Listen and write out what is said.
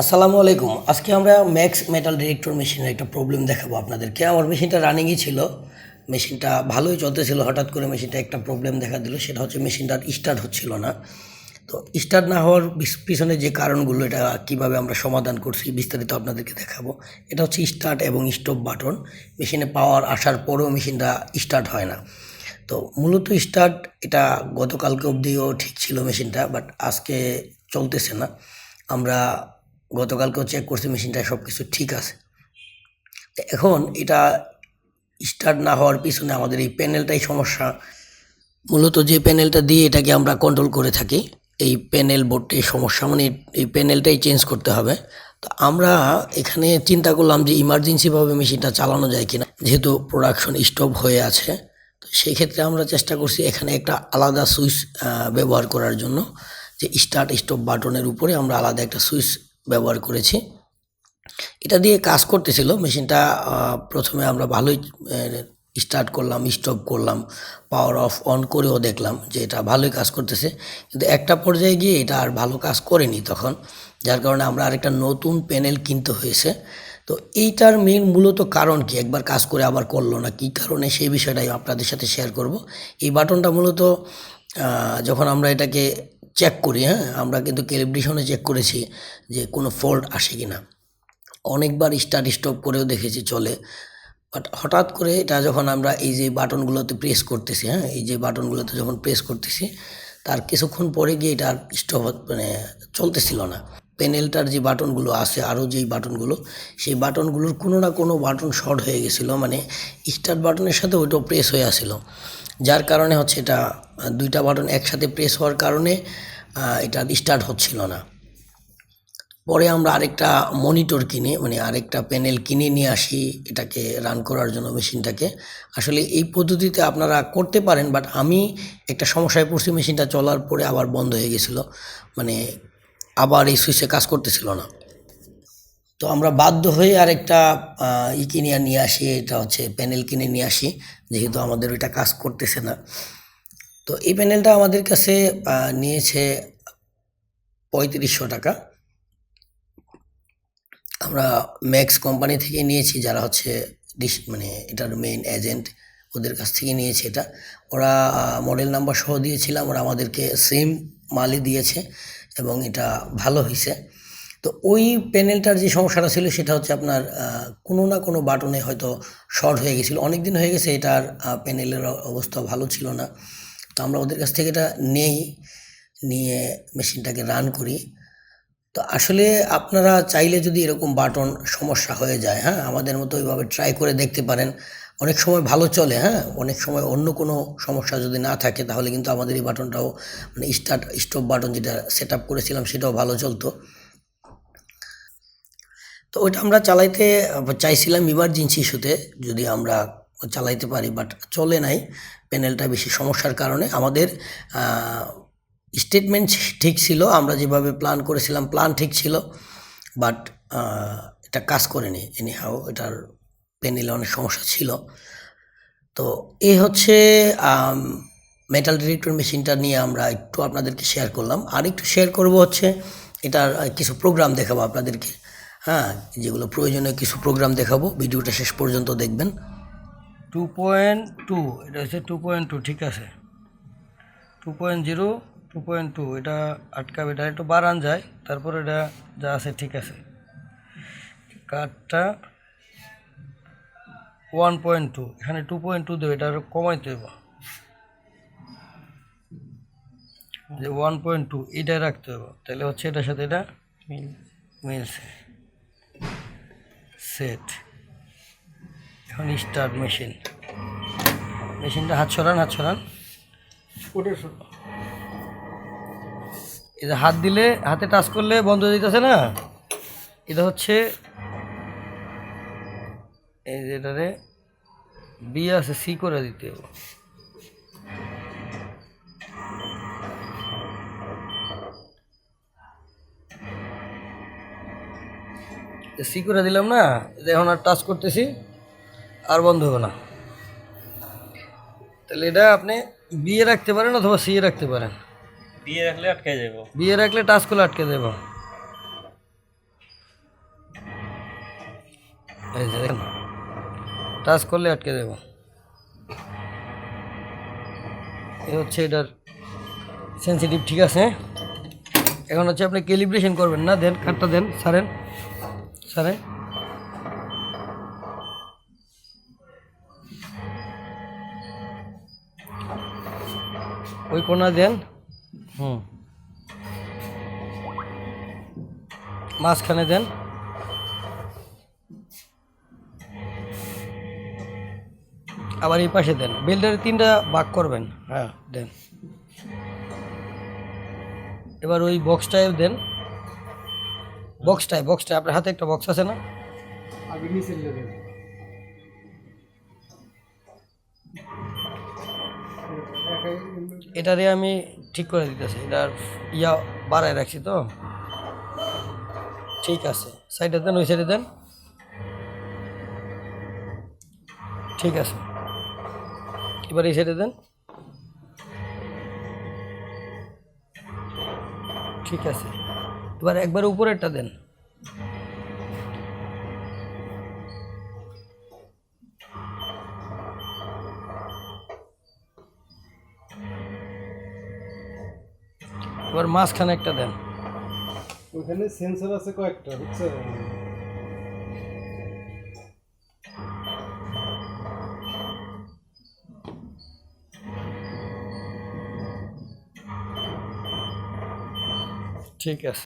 আসসালামু আলাইকুম। আজকে আমরা ম্যাক্স মেটাল ডিরেক্টর মেশিনের একটা প্রবলেম দেখাবো আপনাদেরকে। আমার মেশিনটা রানিংই ছিল। মেশিনটা ভালোই চলতেছিল। হঠাৎ করে মেশিনটা একটা প্রবলেম দেখা দিল। সেটা হচ্ছে মেশিনটার স্টার্ট হচ্ছিল না। তো স্টার্ট না হওয়ার পিছনে যে কারণগুলো, এটা কীভাবে আমরা সমাধান করছি, বিস্তারিত আপনাদেরকে দেখাবো। এটা হচ্ছে স্টার্ট এবং স্টপ বাটন মেশিনে পাওয়ার আসার পরেও মেশিনটা স্টার্ট হয় না। তো মূলত স্টার্ট এটা গতকালকে অবধিও ঠিক ছিল মেশিনটা বাট আজকে চলতেছে না। আমরা গতকালকেও চেক করছি মেশিনটা সব কিছু ঠিক আছে। তো এখন এটা স্টার্ট না হওয়ার পিছনে আমাদের এই প্যানেলটাই সমস্যা। মূলত যে প্যানেলটা দিয়ে এটাকে আমরা কন্ট্রোল করে থাকি, এই প্যানেল বোর্ডটাই সমস্যা মানে এই প্যানেলটাই চেঞ্জ করতে হবে। তো আমরা এখানে চিন্তা করলাম যে ইমার্জেন্সিভাবে মেশিনটা চালানো যায় কিনা, যেহেতু প্রোডাকশন স্টপ হয়ে আছে। তো সেই ক্ষেত্রে আমরা চেষ্টা করছি এখানে একটা আলাদা সুইচ ব্যবহার করার জন্য। যে স্টার্ট স্টপ বাটনের উপরে আমরা আলাদা একটা সুইচ ব্যবহার করেছি। এটা দিয়ে কাজ করতেছিল, মেশিনটা প্রথমে আমরা ভালোই স্টার্ট করলাম স্টপ করলাম পাওয়ার অফ অন করেও দেখলাম যে এটা ভালোই কাজ করতেছে। কিন্তু একটা পর্যায়ে গিয়ে এটা আর ভালো কাজ করেনি তখন, যার কারণে আমরা আরেকটা নতুন প্যানেল কিনতে হয়েছে। তো এইটার মেন মূলত কারণ কি? একবার কাজ করে আবার করল না? কী কারণে? সেই বিষয়টাই আপনাদের সাথে শেয়ার করব। এই বাটনটা মূলত যখন আমরা এটাকে চেক করি হ্যাঁ? আমরা কিন্তু ক্যালিব্রেশনে চেক করেছি যে কোনো ফল্ট আসে কি না অনেকবার স্টার্ট স্টপ করেও দেখেছি চলে। বাট হঠাৎ করে এটা যখন আমরা এই যে বাটনগুলোতে প্রেস করতেছি হ্যাঁ? এই যে বাটনগুলোতে যখন প্রেস করতেছি, তার কিছুক্ষণ পরে গিয়ে এটা আর স্টপ মানে চলতেছিল না। প্যানেলটার যে বাটনগুলো আছে আরও যেই বাটনগুলো সেই বাটনগুলোর কোনো না কোনো বাটন শর্ট হয়ে গেছিল মানে স্টার্ট বাটনের সাথে ওইটাও প্রেস হয়ে আসিলো। যার কারণে হচ্ছে এটা, দুইটা বাটন একসাথে প্রেস হওয়ার কারণে এটা স্টার্ট হচ্ছিল না। পরে আমরা আরেকটা মনিটর কিনে মানে আরেকটা প্যানেল কিনে নিয়ে আসি, এটাকে রান করার জন্য মেশিনটাকে। আসলে এই পদ্ধতিতে আপনারা করতে পারেন বাট আমি একটা সমস্যায় পড়ছি, মেশিনটা চলার পরে আবার বন্ধ হয়ে গেছিল। মানে আবার এই সুইচে কাজ করতেছিল না। তো আমরা বাধ্য হয়ে আরেকটা ই কিনে নিয়ে আসি, এটা হচ্ছে প্যানেল কিনে নিয়ে আসি, যেহেতু আমাদের ওইটা কাজ করতেছে না। তো এই প্যানেলটা আমাদের কাছে নিয়েছে পঁয়ত্রিশশো টাকা। আমরা ম্যাক্স কোম্পানি থেকে নিয়েছি, যারা হচ্ছে ডিস মানে এটার মেইন এজেন্ট ওদের কাছ থেকে নিয়েছি এটা। ওরা মডেল নাম্বার সহ দিয়েছিলাম, ওরা আমাদেরকে সেম মালই দিয়েছে। এবং এটা ভালো হয়েছে তো ওই প্যানেলটার যে সমস্যাটা ছিল, সেটা হচ্ছে আপনার কোনো না কোনো বাটনে হয়তো শর্ট হয়ে গেছিল। অনেক দিন হয়ে গেছে এটার প্যানেলের অবস্থা ভালো ছিল না। তো আমরা ওদের কাছ থেকে এটা নেই, নিয়ে মেশিনটাকে রান করি। তো আসলে আপনারা চাইলে যদি এরকম বাটন সমস্যা হয়ে যায় হ্যাঁ আমাদের মতো ওইভাবে ট্রাই করে দেখতে পারেন। অনেক সময় ভালো চলে হ্যাঁ? অনেক সময় অন্য কোনো সমস্যা যদি না থাকে, তাহলে কিন্তু আমাদের এই বাটনটাও মানে স্টার্ট স্টপ বাটন যেটা সেট আপ করেছিলাম, সেটাও ভালো চলতো। তো ওইটা আমরা চালাইতে, চাইছিলাম ইমার্জেন্সি ইস্যুতে যদি আমরা চালাইতে পারি বাট চলে নাই। প্যানেলটা বেশি সমস্যার কারণে আমাদের স্টেটমেন্ট ঠিক ছিল, আমরা যেভাবে প্ল্যান করেছিলাম প্ল্যান ঠিক ছিল বাট এটা কাজ করেনি এনিহাও এটার প্যানেলে অনেক সমস্যা ছিল। তো এই হচ্ছে মেটাল ডিরেক্টর মেশিনটা নিয়ে আমরা একটু আপনাদেরকে শেয়ার করলাম। আর একটু শেয়ার করব হচ্ছে, এটার কিছু প্রোগ্রাম দেখাবো আপনাদেরকে। হ্যাঁ যেগুলো প্রয়োজনীয় কিছু প্রোগ্রাম দেখাবো। ভিডিওটা শেষ পর্যন্ত দেখবেন। টু পয়েন্ট টু এটা হচ্ছে টু পয়েন্ট টু ঠিক আছে? Two point zero two point two এটা আটকাবে, এটা একটু বাড়ান যায়, তারপর এটা যা আছে, ঠিক আছে? কার্ডটা ওয়ান পয়েন্ট টু এখানে টু পয়েন্ট টু দেবে, এটা কমাইতে হবে যে ওয়ান পয়েন্ট টু এটাই রাখতে হবে তাহলে হচ্ছে এটার সাথে এটা মিলছে সেট এখন স্টার্ট মেশিন মেশিনটা হাত ছড়ান হাত ছড়ান এটা হাত দিলে, হাতে টাচ করলে বন্ধ হয়ে যেতেছে না? এটা হচ্ছে এই যেটারে বি আছে সি করে দিতে হবে। সি করে দিলাম না এখন আর টাচ করতেছি আর বন্ধ হবে না। তাহলে এটা আপনি বিয়ে রাখতে পারেন অথবা সিয়ে রাখতে পারেন। বিয়ে রাখলে আটকে যাব। বিয়ে রাখলে টাচ করলে আটকে যাব। এই যে দেখেন। টাচ করলে আটকে দেব। এই হচ্ছে এটার সেন্সিটিভ ঠিক আছে। এখন হচ্ছে আপনি ক্যালিব্রেশন করবেন না, দেন কাঠটা দেন, সারেন, সারে। ওই কোনা দেন, হুম। মাঝখানে দেন। আবার এই পাশে দেন। বেল্টের তিনটা ভাগ করবেন। হ্যাঁ দেন। এবার ওই বক্সটায় দেন। বক্সটায় বক্সটায় আপনার হাতে একটা বক্স আছে না? দেবেন এটারে আমি ঠিক করে দিতেছি। এটার ইয়া বাড়ায় রাখছি তো। ঠিক আছে। সাইডে দেন ওই সাইডে দেন। ঠিক আছে। এবার এই সাইডে দেন। ঠিক আছে। এবার একবার উপরেরটা দেন। এবার মাঝখানে একটা দেন। ওখানে সেন্সর আছে কয়েকটা, বুঝছেন? ঠিক আছে।